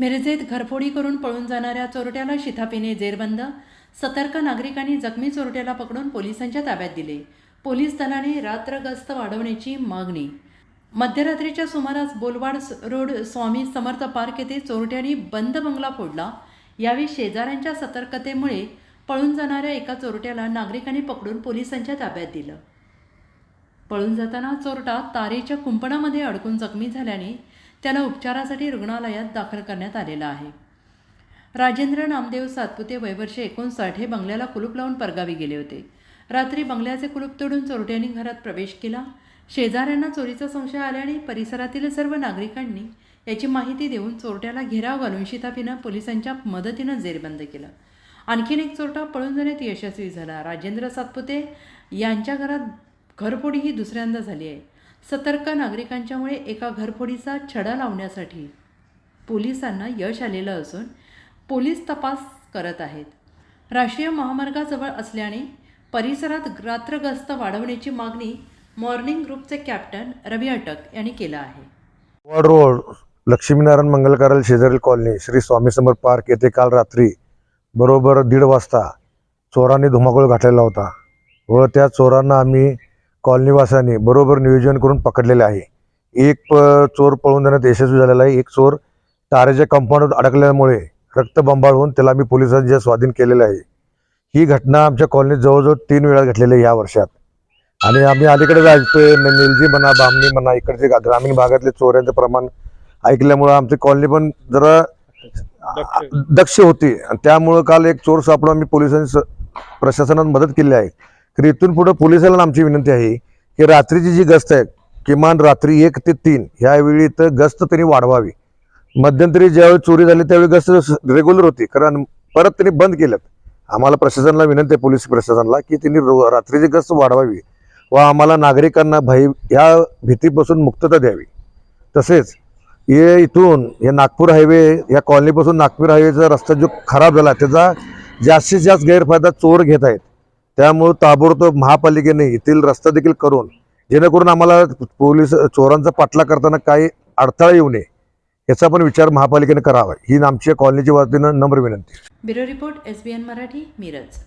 मिरजेत घरफोडी करून पळून जाणाऱ्या चोरट्याला शिथापीने जेरबंद. सतर्क नागरिकांनी जखमी चोरट्याला पकडून पोलिसांच्या ताब्यात दिले. पोलीस दलाने रात्र गस्त वाढवण्याची मागणी. मध्यरात्रीच्या सुमारास बोलवाड रोड स्वामी समर्थ पार्क येथे चोरट्यांनी बंद बंगला फोडला. यावेळी शेजाऱ्यांच्या सतर्कतेमुळे पळून जाणाऱ्या एका चोरट्याला नागरिकांनी पकडून पोलिसांच्या ताब्यात दिलं. पळून जाताना चोरटा तारेच्या कुंपणामध्ये अडकून जखमी झाल्याने त्याला उपचारासाठी रुग्णालयात दाखल करण्यात आलेला आहे. राजेंद्र नामदेव सातपुते वयवर्ष एकोणसाठ हे बंगल्याला कुलूप लावून परगावी गेले होते. रात्री बंगल्याचे कुलूप तोडून चोरट्यांनी घरात प्रवेश केला. शेजाऱ्यांना चोरीचा संशय आल्याने परिसरातील सर्व नागरिकांनी याची माहिती देऊन चोरट्याला घेराव घालून शिताफीनं पोलिसांच्या मदतीनं जेरबंद केलं. आणखीन एक चोरटा पळून जाण्यात यशस्वी झाला. राजेंद्र सातपुते यांच्या घरात घरपोडी ही दुसऱ्यांदा झाली आहे. सतर्क नागरिकांच्यामुळे एका घरफोडीचा छडा लावण्यासाठी पोलिसांना यश आलेलं असून पोलीस तपास करत आहेत. राष्ट्रीय महामार्गाजवळ असल्याने परिसरात रात्रगस्त वाढवण्याची मागणी मॉर्निंग ग्रुपचे कॅप्टन रवी अटक यांनी केलं आहे. वड रोड लक्ष्मीनारायण मंगलकाराल शेजारील कॉलनी श्री स्वामी समर पार्क येथे काल रात्री बरोबर दीड वाजता चोरांनी धुमाकूळ घातलेला होता. व त्या चोरांना आम्ही कॉलनीवासियांनी बरोबर नियोजन करून पकडलेले आहे. एक प- चोर पळून जाण्यात यशस्वी झालेला आहे. एक चोर तारेच्या कंपाऊंडवर अडकल्यामुळे रक्तबंबाळ होऊन त्याला आम्ही पोलिसांच्या स्वाधीन केलेलं आहे. ही घटना आमच्या कॉलनीत जवळजवळ तीन वेळा घडलेली आहे या वर्षात. आणि आम्ही अलीकडे न- निलजी म्हणा बामणी म्हणा इकडचे ग्रामीण भागातले चोऱ्यांचं प्रमाण ऐकल्यामुळं आमची कॉलनी पण जरा दक्ष. होती. आणि त्यामुळं काल एक चोर सापडून आम्ही पोलिसांनी प्रशासनात मदत केली आहे. तर इथून पुढे पोलिसांना आमची विनंती आहे की रात्रीची जी गस्त आहे किमान रात्री एक ते तीन ह्यावेळी तर गस्त त्यांनी वाढवावी. मध्यंतरी ज्यावेळी चोरी झाली त्यावेळी गस्त रेग्युलर होती. कारण परत त्यांनी बंद केलं आम्हाला प्रशासनाला विनंती आहे पोलीस प्रशासनाला की त्यांनी रो- रात्रीची गस्त वाढवावी व आम्हाला नागरिकांना भय या भीतीपासून मुक्तता द्यावी. तसेच हे इथून हे नागपूर हायवे या कॉलनीपासून नागपूर हायवेचा रस्ता जो खराब झाला त्याचा जास्तीत जास्त गैरफायदा चोर घेत आहेत. त्यामुळं ताबडतोब महापालिकेने येथील रस्ता देखील करून जेणेकरून आम्हाला पोलीस चोरांचा पाठला करताना काही अडथळा येऊ नये याचा पण विचार महापालिकेने करावा. ही आमच्या कॉलनीच्या वतीनं नम्र विनंती. Bureau report S Marathi Miraj.